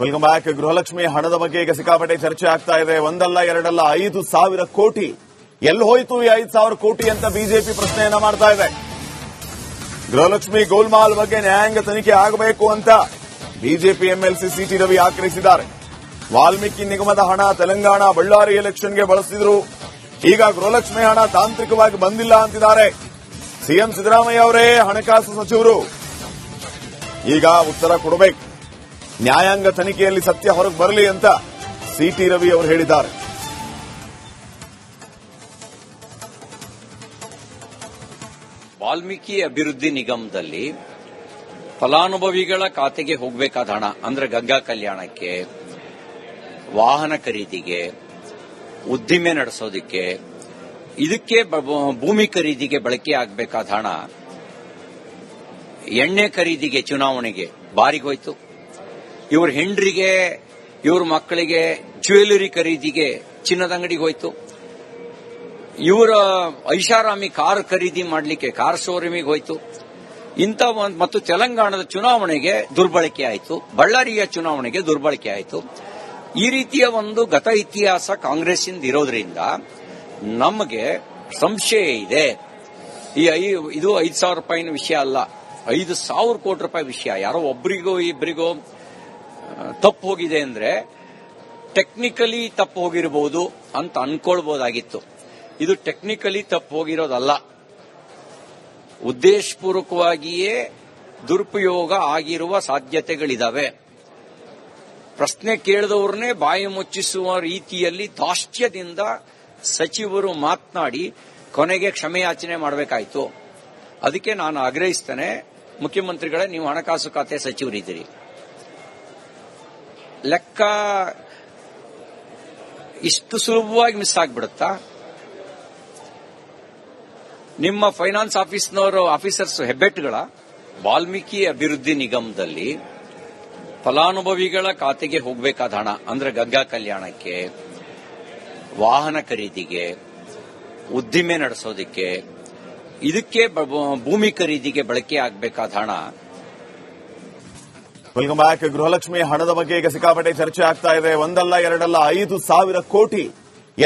Welcome back. Gruhalakshmi ಹಣದ ಬಗ್ಗೆ ಈಗ ಸಿಕ್ಕಾಪಟ್ಟೆ ಚರ್ಚೆ ಆಗ್ತಾ ಇದೆ. ಒಂದಲ್ಲ, ಎರಡಲ್ಲ, ಐದು ಸಾವಿರ ಕೋಟಿ. ಎಲ್ಲಿ ಹೋಯ್ತು ಈ ಐದು ಸಾವಿರ ಕೋಟಿ ಅಂತ ಬಿಜೆಪಿ ಪ್ರಶ್ನೆಯನ್ನ ಮಾಡ್ತಾ ಇದೆ. ಗೃಹಲಕ್ಷ್ಮಿ ಗೋಲ್ಮಾಲ್ ಬಗ್ಗೆ ನ್ಯಾಯಾಂಗ ತನಿಖೆ ಆಗಬೇಕು ಅಂತ ಬಿಜೆಪಿ ಎಂಎಲ್ಸಿ ಸಿಟಿ ರವಿ ಆಗ್ರಹಿಸಿದ್ದಾರೆ ವಾಲ್ಮೀಕಿ ನಿಗಮದ ಹಣ ತೆಲಂಗಾಣ ಬಳ್ಳಾರಿ ಎಲೆಕ್ಷನ್ಗೆ ಬಳಸಿದ್ರು ಈಗ ಗೃಹಲಕ್ಷ್ಮಿ ಹಣ ತಾಂತ್ರಿಕವಾಗಿ ಬಂದಿಲ್ಲ ಅಂತಿದ್ದಾರೆ. ಸಿಎಂ ಸಿದ್ದರಾಮಯ್ಯ ಅವರೇ ಹಣಕಾಸು ಸಚಿವರು. ಈಗ ಉತ್ತರ ಕೊಡಬೇಕು. ನ್ಯಾಯಾಂಗ ತನಿಖೆಯಲ್ಲಿ ಸತ್ಯ ಹೊರಗೆ ಬರಲಿ ಅಂತ ಸಿಟಿ ರವಿ ಅವರು ಹೇಳಿದ್ದಾರೆ. ವಾಲ್ಮೀಕಿ ಅಭಿವೃದ್ಧಿ ನಿಗಮದಲ್ಲಿ ಫಲಾನುಭವಿಗಳ ಖಾತೆಗೆ ಹೋಗಬೇಕಾದ ಹಣ, ಅಂದ್ರೆ ಗಂಗಾ ಕಲ್ಯಾಣಕ್ಕೆ, ವಾಹನ ಖರೀದಿಗೆ, ಉದ್ದಿಮೆ ನಡೆಸೋದಕ್ಕೆ, ಇದಕ್ಕೆ ಭೂಮಿ ಖರೀದಿಗೆ ಬಳಕೆ ಆಗಬೇಕಾದ ಹಣ ಎಣ್ಣೆ ಖರೀದಿಗೆ ಚುನಾವಣೆಗೆ ಬಾರಿಗೋಯ್ತು. ಇವ್ರ ಹೆಂಡ್ರಿಗೆ, ಇವ್ರ ಮಕ್ಕಳಿಗೆ ಜ್ಯುವೆಲರಿ ಖರೀದಿಗೆ ಚಿನ್ನದ ಅಂಗಡಿಗೆ ಹೋಯ್ತು. ಇವರ ಐಷಾರಾಮಿ ಕಾರ್ ಖರೀದಿ ಮಾಡಲಿಕ್ಕೆ, ಕಾರ್ ಶೋರೂಮಿಗೆ ಹೋಯ್ತು. ಇಂಥ ಮತ್ತು ತೆಲಂಗಾಣದ ಚುನಾವಣೆಗೆ ದುರ್ಬಳಕೆ ಆಯಿತು. ಬಳ್ಳಾರಿಯ ಚುನಾವಣೆಗೆ ದುರ್ಬಳಕೆ ಆಯಿತು. ಈ ರೀತಿಯ ಒಂದು ಗತ ಇತಿಹಾಸ ಕಾಂಗ್ರೆಸ್ಸಿಂದ ಇರೋದ್ರಿಂದ ನಮಗೆ ಸಂಶಯ ಇದೆ. ಈ ಐ- ಇದು ಐದು ಸಾವಿರ ರೂಪಾಯಿನ ವಿಷಯ ಅಲ್ಲ. ಐದು ಸಾವಿರ ಕೋಟಿ ರೂಪಾಯಿ ವಿಷಯ. ಯಾರೋ ಒಬ್ಬರಿಗೋ ಇಬ್ಬರಿಗೋ ತಪ್ಪು ಹೋಗಿದೆ ಅಂದ್ರೆ ಟೆಕ್ನಿಕಲಿ ತಪ್ಪು ಹೋಗಿರಬಹುದು ಅಂತ ಅನ್ಕೊಳ್ಬಹುದಾಗಿತ್ತು ಇದು ಟೆಕ್ನಿಕಲಿ ತಪ್ಪು ಹೋಗಿರೋದಲ್ಲ. ಉದ್ದೇಶಪೂರ್ವಕವಾಗಿಯೇ ದುರುಪಯೋಗ ಆಗಿರುವ ಸಾಧ್ಯತೆಗಳಿದಾವೆ. ಪ್ರಶ್ನೆ ಕೇಳಿದವ್ರನ್ನೇ ಬಾಯಿ ಮುಚ್ಚಿಸುವ ರೀತಿಯಲ್ಲಿ ದಾಷ್ಟ್ಯದಿಂದ ಸಚಿವರು ಮಾತನಾಡಿ ಕೊನೆಗೆ ಕ್ಷಮೆಯಾಚನೆ ಮಾಡಬೇಕಾಯಿತು. ಅದಕ್ಕೆ ನಾನು ಆಗ್ರಹಿಸ್ತೇನೆ. ಮುಖ್ಯಮಂತ್ರಿಗಳೇ, ನೀವು ಹಣಕಾಸು ಖಾತೆ ಸಚಿವರಿದ್ದೀರಿ. ಲೆಕ್ಕ ಇಷ್ಟು ಸುಲಭವಾಗಿ ಮಿಸ್ ಆಗ್ಬಿಡುತ್ತಾ? ನಿಮ್ಮ ಫೈನಾನ್ಸ್ ಆಫೀಸ್ನವರು, ಆಫೀಸರ್ಸ್ ಹೆಬ್ಬೆಟ್ಟುಗಳ, ವಾಲ್ಮೀಕಿ ಅಭಿವೃದ್ಧಿ ನಿಗಮದಲ್ಲಿ ಫಲಾನುಭವಿಗಳ ಖಾತೆಗೆ ಹೋಗಬೇಕಾದ ಹಣ, ಅಂದ್ರೆ ಗಂಗಾ ಕಲ್ಯಾಣಕ್ಕೆ, ವಾಹನ ಖರೀದಿಗೆ, ಉದ್ದಿಮೆ ನಡೆಸೋದಿಕ್ಕೆ, ಇದಕ್ಕೆ ಭೂಮಿ ಖರೀದಿಗೆ ಬಳಕೆ ಆಗಬೇಕಾದ ಹಣ ವೆಲ್ಕಮ್ ಬ್ಯಾಕ್. ಗೃಹಲಕ್ಷ್ಮಿ ಹಣದ ಬಗ್ಗೆ ಈಗ ಸಿಕ್ಕಾಪಟ್ಟೆ ಚರ್ಚೆ ಆಗ್ತಾ ಇದೆ. ಒಂದಲ್ಲ, ಎರಡಲ್ಲ, ಐದು ಸಾವಿರ ಕೋಟಿ.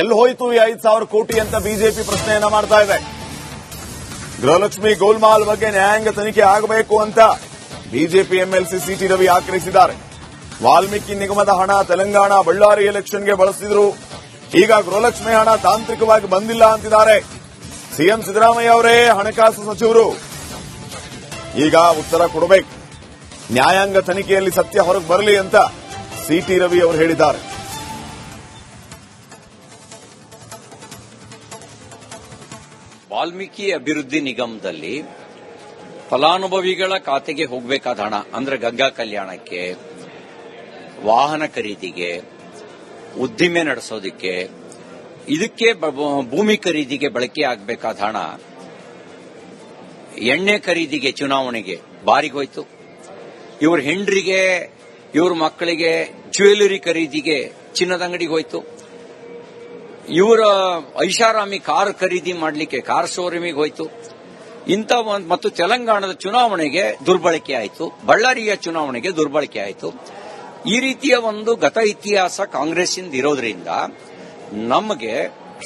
ಎಲ್ಲಿ ಹೋಯ್ತು ಈ ಐದು ಸಾವಿರ ಕೋಟಿ ಅಂತ ಬಿಜೆಪಿ ಪ್ರಶ್ನೆಯನ್ನ ಮಾಡ್ತಾ ಇದೆ. ಗೃಹಲಕ್ಷ್ಮಿ ಗೋಲ್ಮಾಲ್ ಬಗ್ಗೆ ನ್ಯಾಯಾಂಗ ತನಿಖೆ ಆಗಬೇಕು ಅಂತ ಬಿಜೆಪಿ ಎಂಎಲ್ಸಿ ಸಿಟಿ ರವಿ ಆಗ್ರಹಿಸಿದ್ದಾರೆ ವಾಲ್ಮೀಕಿ ನಿಗಮದ ಹಣ ತೆಲಂಗಾಣ ಬಳ್ಳಾರಿ ಎಲೆಕ್ಷನ್ಗೆ ಬಳಸಿದ್ರು ಈಗ ಗೃಹಲಕ್ಷ್ಮಿ ಹಣ ತಾಂತ್ರಿಕವಾಗಿ ಬಂದಿಲ್ಲ ಅಂತಿದ್ದಾರೆ. ಸಿಎಂ ಸಿದ್ದರಾಮಯ್ಯ ಅವರೇ ಹಣಕಾಸು ಸಚಿವರು. ಈಗ ಉತ್ತರ ಕೊಡಬೇಕು. ನ್ಯಾಯಾಂಗ ತನಿಖೆಯಲ್ಲಿ ಸತ್ಯ ಹೊರಗೆ ಬರಲಿ ಅಂತ ಸಿಟಿ ರವಿ ಅವರು ಹೇಳಿದ್ದಾರೆ. ವಾಲ್ಮೀಕಿ ಅಭಿವೃದ್ಧಿ ನಿಗಮದಲ್ಲಿ ಫಲಾನುಭವಿಗಳ ಖಾತೆಗೆ ಹೋಗಬೇಕಾದ ಹಣ, ಅಂದ್ರೆ ಗಂಗಾ ಕಲ್ಯಾಣಕ್ಕೆ, ವಾಹನ ಖರೀದಿಗೆ, ಉದ್ದಿಮೆ ನಡೆಸೋದಿಕ್ಕೆ, ಇದಕ್ಕೆ ಭೂಮಿ ಖರೀದಿಗೆ ಬಳಕೆ ಆಗಬೇಕಾದ ಹಣ ಎಣ್ಣೆ ಖರೀದಿಗೆ ಚುನಾವಣೆಗೆ ಬಾರಿಗೋಯ್ತು. ಇವ್ರ ಹೆಂಡ್ರಿಗೆ, ಇವ್ರ ಮಕ್ಕಳಿಗೆ ಜ್ಯುವೆಲರಿ ಖರೀದಿಗೆ ಚಿನ್ನದ ಅಂಗಡಿಗೆ ಹೋಯ್ತು. ಇವರ ಐಷಾರಾಮಿ ಕಾರ್ ಖರೀದಿ ಮಾಡಲಿಕ್ಕೆ ಕಾರ್ ಶೋರೂಮಿಗೆ ಹೋಯ್ತು. ಇಂಥ ಮತ್ತು ತೆಲಂಗಾಣದ ಚುನಾವಣೆಗೆ ದುರ್ಬಳಕೆ ಆಯಿತು. ಬಳ್ಳಾರಿಯ ಚುನಾವಣೆಗೆ ದುರ್ಬಳಕೆ ಆಯಿತು. ಈ ರೀತಿಯ ಒಂದು ಗತ ಇತಿಹಾಸ ಕಾಂಗ್ರೆಸ್ಸಿಂದ ಇರೋದ್ರಿಂದ ನಮಗೆ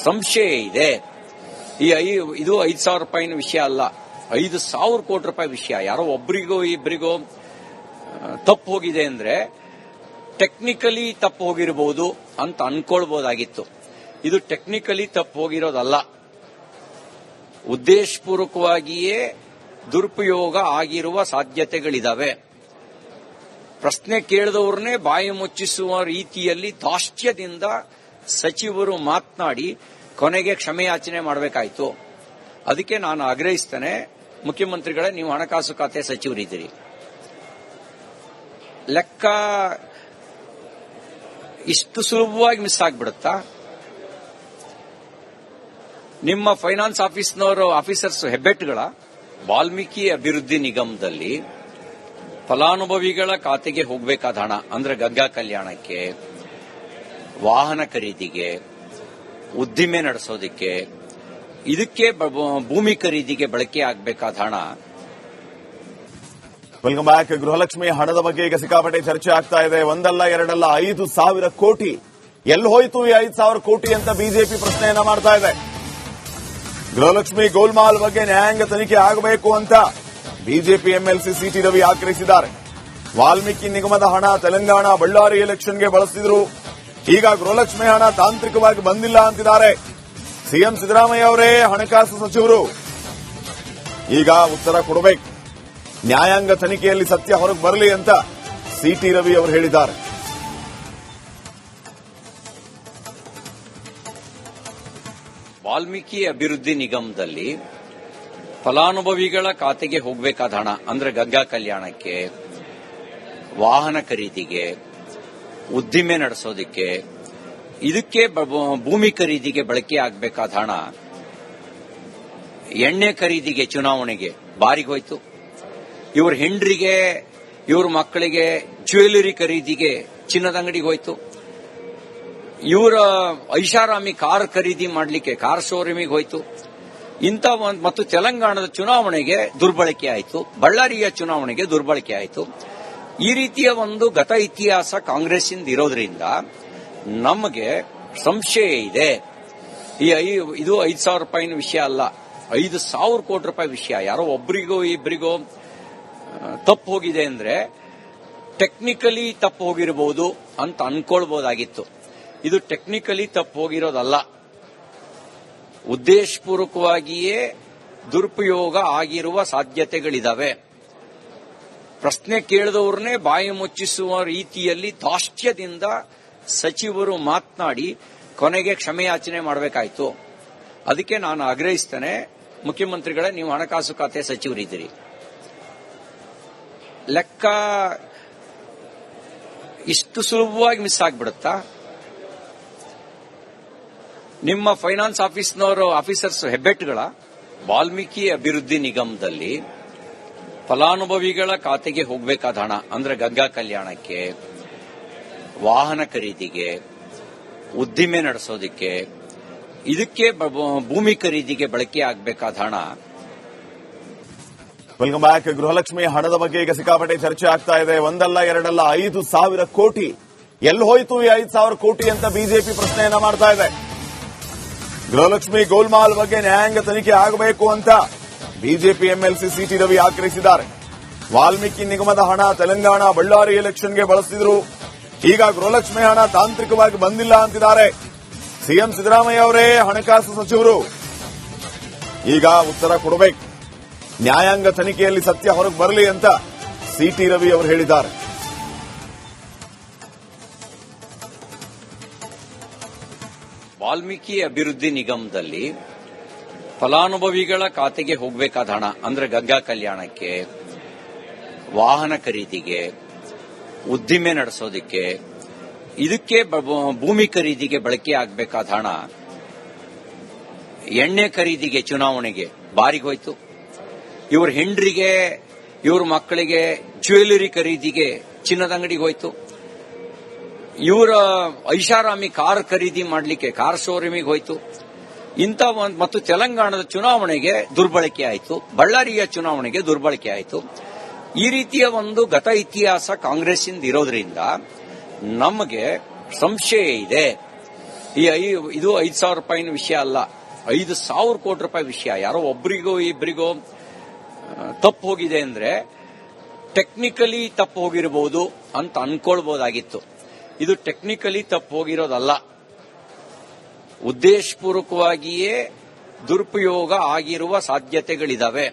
ಸಂಶಯ ಇದೆ. ಈ ಇದು ಐದು ಸಾವಿರ ರೂಪಾಯಿನ ವಿಷಯ ಅಲ್ಲ. ಐದು ಸಾವಿರ ಕೋಟಿ ರೂಪಾಯಿ ವಿಷಯ. ಯಾರೋ ಒಬ್ಬರಿಗೋ ಇಬ್ಬರಿಗೋ ತಪ್ಪು ಹೋಗಿದೆ ಅಂದ್ರೆ ಟೆಕ್ನಿಕಲಿ ತಪ್ಪು ಹೋಗಿರಬಹುದು ಅಂತ ಅನ್ಕೊಳ್ಬಹುದಾಗಿತ್ತು ಇದು ಟೆಕ್ನಿಕಲಿ ತಪ್ಪು ಹೋಗಿರೋದಲ್ಲ. ಉದ್ದೇಶಪೂರ್ವಕವಾಗಿಯೇ ದುರುಪಯೋಗ ಆಗಿರುವ ಸಾಧ್ಯತೆಗಳಿದಾವೆ. ಪ್ರಶ್ನೆ ಕೇಳಿದವ್ರನ್ನೇ ಬಾಯಿ ಮುಚ್ಚಿಸುವ ರೀತಿಯಲ್ಲಿ ದಾಷ್ಟ್ಯದಿಂದ ಸಚಿವರು ಮಾತನಾಡಿ ಕೊನೆಗೆ ಕ್ಷಮೆಯಾಚನೆ ಮಾಡಬೇಕಾಯಿತು. ಅದಕ್ಕೆ ನಾನು ಆಗ್ರಹಿಸ್ತೇನೆ. ಮುಖ್ಯಮಂತ್ರಿಗಳೇ, ನೀವು ಹಣಕಾಸು ಖಾತೆ ಸಚಿವರಿದ್ದೀರಿ. ಲೆಕ್ಕ ಇಷ್ಟು ಸುಲಭವಾಗಿ ಮಿಸ್ ಆಗ್ಬಿಡುತ್ತಾ? ನಿಮ್ಮ ಫೈನಾನ್ಸ್ ಆಫೀಸ್ನವರು ಆಫೀಸರ್ಸ್ ಹೆಬ್ಬೆಟ್ಟುಗಳ, ವಾಲ್ಮೀಕಿ ಅಭಿವೃದ್ಧಿ ನಿಗಮದಲ್ಲಿ ಫಲಾನುಭವಿಗಳ ಖಾತೆಗೆ ಹೋಗಬೇಕಾದ ಹಣ, ಅಂದ್ರೆ ಗಂಗಾ ಕಲ್ಯಾಣಕ್ಕೆ, ವಾಹನ ಖರೀದಿಗೆ, ಉದ್ದಿಮೆ ನಡೆಸೋದಿಕ್ಕೆ, ಇದಕ್ಕೆ ಭೂಮಿ ಖರೀದಿಗೆ ಬಳಕೆ ಆಗಬೇಕಾದ ಹಣ ವೆಲ್ಕಮ್ ಬ್ಯಾಕ್. ಗೃಹಲಕ್ಷ್ಮಿ ಹಣದ ಬಗ್ಗೆ ಈಗ ಸಿಕ್ಕಾಪಟ್ಟೆ ಚರ್ಚೆ ಆಗ್ತಾ ಇದೆ. ಒಂದಲ್ಲ, ಎರಡಲ್ಲ, ಐದು ಸಾವಿರ ಕೋಟಿ. ಎಲ್ಲಿ ಹೋಯ್ತು ಈ ಐದು ಸಾವಿರ ಕೋಟಿ ಅಂತ ಬಿಜೆಪಿ ಪ್ರಶ್ನೆಯನ್ನ ಮಾಡ್ತಾ ಇದೆ. ಗೃಹಲಕ್ಷ್ಮಿ ಗೋಲ್ಮಾಲ್ ಬಗ್ಗೆ ನ್ಯಾಯಾಂಗ ತನಿಖೆ ಆಗಬೇಕು ಅಂತ ಬಿಜೆಪಿ ಎಂಎಲ್ಸಿ ಸಿಟಿ ರವಿ ಆಗ್ರಹಿಸಿದ್ದಾರೆ. ವಾಲ್ಮೀಕಿ ನಿಗಮದ ಹಣ ತೆಲಂಗಾಣ ಬಳ್ಳಾರಿ ಎಲೆಕ್ಷನ್ಗೆ ಬಳಸಿದ್ರು ಈಗ ಗೃಹಲಕ್ಷ್ಮಿ ಹಣ ತಾಂತ್ರಿಕವಾಗಿ ಬಂದಿಲ್ಲ ಅಂತಿದ್ದಾರೆ. ಸಿಎಂ ಸಿದ್ದರಾಮಯ್ಯ ಅವರೇ ಹಣಕಾಸು ಸಚಿವರು. ಈಗ ಉತ್ತರ ಕೊಡಬೇಕು. ನ್ಯಾಯಾಂಗ ತನಿಖೆಯಲ್ಲಿ ಸತ್ಯ ಹೊರಗೆ ಬರಲಿ ಅಂತ ಸಿಟಿ ರವಿ ಅವರು ಹೇಳಿದ್ದಾರೆ. ವಾಲ್ಮೀಕಿ ಅಭಿವೃದ್ಧಿ ನಿಗಮದಲ್ಲಿ ಫಲಾನುಭವಿಗಳ ಖಾತೆಗೆ ಹೋಗಬೇಕಾದ ಹಣ, ಅಂದ್ರೆ ಗಂಗಾ ಕಲ್ಯಾಣಕ್ಕೆ, ವಾಹನ ಖರೀದಿಗೆ, ಉದ್ದಿಮೆ ನಡೆಸೋದಕ್ಕೆ, ಇದಕ್ಕೆ ಭೂಮಿ ಖರೀದಿಗೆ ಬಳಕೆ ಆಗಬೇಕಾದ ಹಣ ಎಣ್ಣೆ ಖರೀದಿಗೆ ಚುನಾವಣೆಗೆ ಬಾರಿಗೋಯ್ತು ಇವ್ರ ಹೆಂಡ್ರಿಗೆ, ಇವ್ರ ಮಕ್ಕಳಿಗೆ ಜ್ಯುವೆಲರಿ ಖರೀದಿಗೆ ಚಿನ್ನದ ಅಂಗಡಿಗೆ ಹೋಯ್ತು. ಇವರ ಐಷಾರಾಮಿ ಕಾರ್ ಖರೀದಿ ಮಾಡಲಿಕ್ಕೆ ಕಾರ್ ಶೋರೂಮಿಗೆ ಹೋಯ್ತು. ಇಂಥ ಒಂದು ಮತ್ತು ತೆಲಂಗಾಣದ ಚುನಾವಣೆಗೆ ದುರ್ಬಳಕೆ ಆಯಿತು. ಬಳ್ಳಾರಿಯ ಚುನಾವಣೆಗೆ ದುರ್ಬಳಕೆ ಆಯಿತು. ಈ ರೀತಿಯ ಒಂದು ಗತ ಇತಿಹಾಸ ಕಾಂಗ್ರೆಸ್ಸಿಂದ ಇರೋದ್ರಿಂದ ನಮಗೆ ಸಂಶಯ ಇದೆ. ಈ ಐ- ಇದು ಐದು ಸಾವಿರ ರೂಪಾಯಿನ ವಿಷಯ ಅಲ್ಲ. ಐದು ಸಾವಿರ ಕೋಟಿ ರೂಪಾಯಿ ವಿಷಯ. ಯಾರೋ ಒಬ್ಬರಿಗೋ ಇಬ್ಬರಿಗೋ ತಪ್ಪು ಹೋಗಿದೆ ಅಂದ್ರೆ ಟೆಕ್ನಿಕಲಿ ತಪ್ಪು ಹೋಗಿರಬಹುದು ಅಂತ ಅನ್ಕೊಳ್ಬಹುದಾಗಿತ್ತು ಇದು ಟೆಕ್ನಿಕಲಿ ತಪ್ಪು ಹೋಗಿರೋದಲ್ಲ ಉದ್ದೇಶಪೂರ್ವಕವಾಗಿಯೇ ದುರುಪಯೋಗ ಆಗಿರುವ ಸಾಧ್ಯತೆಗಳಿದಾವೆ. ಪ್ರಶ್ನೆ ಕೇಳಿದವ್ರನ್ನೇ ಬಾಯಿ ಮುಚ್ಚಿಸುವ ರೀತಿಯಲ್ಲಿ ದಾಷ್ಟ್ಯದಿಂದ ಸಚಿವರು ಮಾತನಾಡಿ ಕೊನೆಗೆ ಕ್ಷಮೆಯಾಚನೆ ಮಾಡಬೇಕಾಯಿತು. ಅದಕ್ಕೆ ನಾನು ಆಗ್ರಹಿಸ್ತೇನೆ. ಮುಖ್ಯಮಂತ್ರಿಗಳೇ, ನೀವು ಹಣಕಾಸು ಖಾತೆ ಸಚಿವರಿದ್ದೀರಿ. ಲೆಕ್ಕ ಇಷ್ಟು ಸುಲಭವಾಗಿ ಮಿಸ್ ಆಗ್ಬಿಡುತ್ತಾ? ನಿಮ್ಮ ಫೈನಾನ್ಸ್ ಆಫೀಸ್ನವರು ಆಫೀಸರ್ಸ್ ಹೆಬ್ಬೆಟ್ಟುಗಳ, ವಾಲ್ಮೀಕಿ ಅಭಿವೃದ್ಧಿ ನಿಗಮದಲ್ಲಿ ಫಲಾನುಭವಿಗಳ ಖಾತೆಗೆ ಹೋಗಬೇಕಾದ ಹಣ, ಅಂದ್ರೆ ಗಂಗಾ ಕಲ್ಯಾಣಕ್ಕೆ, ವಾಹನ ಖರೀದಿಗೆ, ಉದ್ದಿಮೆ ನಡೆಸೋದಕ್ಕೆ, ಇದಕ್ಕೆ ಭೂಮಿ ಖರೀದಿಗೆ ಬಳಕೆ ಆಗಬೇಕಾದ ಹಣ ವೆಲ್ಕಮ್ ಬ್ಯಾಕ್. ಗೃಹಲಕ್ಷ್ಮಿ ಹಣದ ಬಗ್ಗೆ ಈಗ ಸಿಕ್ಕಾಪಟ್ಟೆ ಚರ್ಚೆ ಆಗ್ತಾ ಇದೆ. ಒಂದಲ್ಲ, ಎರಡಲ್ಲ, ಐದು ಸಾವಿರ ಕೋಟಿ. ಎಲ್ಲಿ ಹೋಯ್ತು ಈ ಐದು ಸಾವಿರ ಕೋಟಿ ಅಂತ ಬಿಜೆಪಿ ಪ್ರಶ್ನೆಯನ್ನ ಮಾಡ್ತಾ ಇದೆ. ಗೃಹಲಕ್ಷ್ಮಿ ಗೋಲ್ಮಾಲ್ ಬಗ್ಗೆ ನ್ಯಾಯಾಂಗ ತನಿಖೆ ಆಗಬೇಕು ಅಂತ ಬಿಜೆಪಿ ಎಂಎಲ್ಸಿ ಸಿಟಿ ರವಿ ಆಗ್ರಹಿಸಿದ್ದಾರೆ. ವಾಲ್ಮೀಕಿ ನಿಗಮದ ಹಣ ತೆಲಂಗಾಣ ಬಳ್ಳಾರಿ ಎಲೆಕ್ಷನ್ಗೆ ಬಳಸಿದ್ರು ಈಗ ಗೃಹಲಕ್ಷ್ಮಿ ಹಣ ತಾಂತ್ರಿಕವಾಗಿ ಬಂದಿಲ್ಲ ಅಂತಿದ್ದಾರೆ. ಸಿಎಂ ಸಿದ್ದರಾಮಯ್ಯ ಅವರೇ ಹಣಕಾಸು ಸಚಿವರು. ಈಗ ಉತ್ತರ ಕೊಡಬೇಕು. ನ್ಯಾಯಾಂಗ ತನಿಖೆಯಲ್ಲಿ ಸತ್ಯ ಹೊರಗೆ ಬರಲಿ ಅಂತ ಸಿಟಿ ರವಿ ಅವರು ಹೇಳಿದ್ದಾರೆ. ವಾಲ್ಮೀಕಿ ಅಭಿವೃದ್ಧಿ ನಿಗಮದಲ್ಲಿ ಫಲಾನುಭವಿಗಳ ಖಾತೆಗೆ ಹೋಗಬೇಕಾದ ಹಣ, ಅಂದ್ರೆ ಗಂಗಾ ಕಲ್ಯಾಣಕ್ಕೆ, ವಾಹನ ಖರೀದಿಗೆ, ಉದ್ದಿಮೆ ನಡೆಸೋದಕ್ಕೆ, ಇದಕ್ಕೆ ಭೂಮಿ ಖರೀದಿಗೆ ಬಳಕೆ ಆಗಬೇಕಾದ ಹಣ ಎಣ್ಣೆ ಖರೀದಿಗೆ ಚುನಾವಣೆಗೆ ಬಾರಿಗೋಯ್ತು. ಇವ್ರ ಹೆಂಡ್ರಿಗೆ, ಇವ್ರ ಮಕ್ಕಳಿಗೆ, ಜ್ಯುವೆಲರಿ ಖರೀದಿಗೆ ಚಿನ್ನದ ಅಂಗಡಿಗೆ ಹೋಯ್ತು. ಇವರ ಐಷಾರಾಮಿ ಕಾರ್ ಖರೀದಿ ಮಾಡಲಿಕ್ಕೆ, ಕಾರ್ ಶೋರೂಮಿಗೆ ಹೋಯ್ತು. ಇಂಥ ಒಂದು ಮತ್ತು ತೆಲಂಗಾಣದ ಚುನಾವಣೆಗೆ ದುರ್ಬಳಕೆ ಆಯಿತು. ಬಳ್ಳಾರಿಯ ಚುನಾವಣೆಗೆ ದುರ್ಬಳಕೆ ಆಯಿತು. ಈ ರೀತಿಯ ಒಂದು ಗತ ಇತಿಹಾಸ ಕಾಂಗ್ರೆಸ್ಸಿಂದ ಇರೋದ್ರಿಂದ ನಮಗೆ ಸಂಶಯ ಇದೆ. ಈ ಐ- ಇದು ಐದು ಸಾವಿರ ರೂಪಾಯಿನ ವಿಷಯ ಅಲ್ಲ. ಐದು ಸಾವಿರ ಕೋಟಿ ರೂಪಾಯಿ ವಿಷಯ. ಯಾರೋ ಒಬ್ಬರಿಗೋ ಇಬ್ಬರಿಗೋ ತಪ್ಪು ಹೋಗಿದೆ ಅಂದ್ರೆ ಟೆಕ್ನಿಕಲಿ ತಪ್ಪು ಹೋಗಿರಬಹುದು ಅಂತ ಅನ್ಕೊಳ್ಬಹುದಾಗಿತ್ತು ಇದು ಟೆಕ್ನಿಕಲಿ ತಪ್ಪು ಹೋಗಿರೋದಲ್ಲ. ಉದ್ದೇಶಪೂರ್ವಕವಾಗಿಯೇ ದುರುಪಯೋಗ ಆಗಿರುವ ಸಾಧ್ಯತೆಗಳಿದಾವೆ.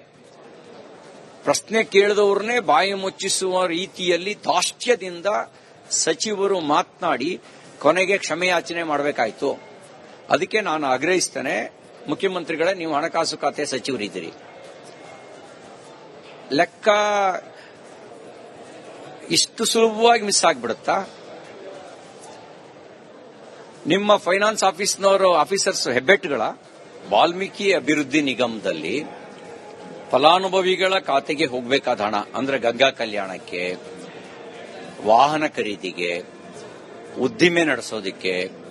ಪ್ರಶ್ನೆ ಕೇಳಿದವ್ರನ್ನೇ ಬಾಯಿ ಮುಚ್ಚಿಸುವ ರೀತಿಯಲ್ಲಿ ದಾಷ್ಟ್ಯದಿಂದ ಸಚಿವರು ಮಾತನಾಡಿ ಕೊನೆಗೆ ಕ್ಷಮೆಯಾಚನೆ ಮಾಡಬೇಕಾಯಿತು. ಅದಕ್ಕೆ ನಾನು ಆಗ್ರಹಿಸ್ತೇನೆ. ಮುಖ್ಯಮಂತ್ರಿಗಳೇ, ನೀವು ಹಣಕಾಸು ಖಾತೆ ಸಚಿವರಿದ್ದೀರಿ. ಲೆಕ್ಕ ಇಷ್ಟು ಸುಲಭವಾಗಿ ಮಿಸ್ ಆಗ್ಬಿಡುತ್ತಾ? ನಿಮ್ಮ ಫೈನಾನ್ಸ್ ಆಫೀಸ್ನವರು ಆಫೀಸರ್ಸ್ ಹೆಬ್ಬೆಟ್ಟುಗಳ, ವಾಲ್ಮೀಕಿ ಅಭಿವೃದ್ಧಿ ನಿಗಮದಲ್ಲಿ ಫಲಾನುಭವಿಗಳ ಖಾತೆಗೆ ಹೋಗಬೇಕಾದ ಹಣ, ಅಂದ್ರೆ ಗಂಗಾ ಕಲ್ಯಾಣಕ್ಕೆ, ವಾಹನ ಖರೀದಿಗೆ, ಉದ್ದಿಮೆ ನಡೆಸೋದಕ್ಕೆ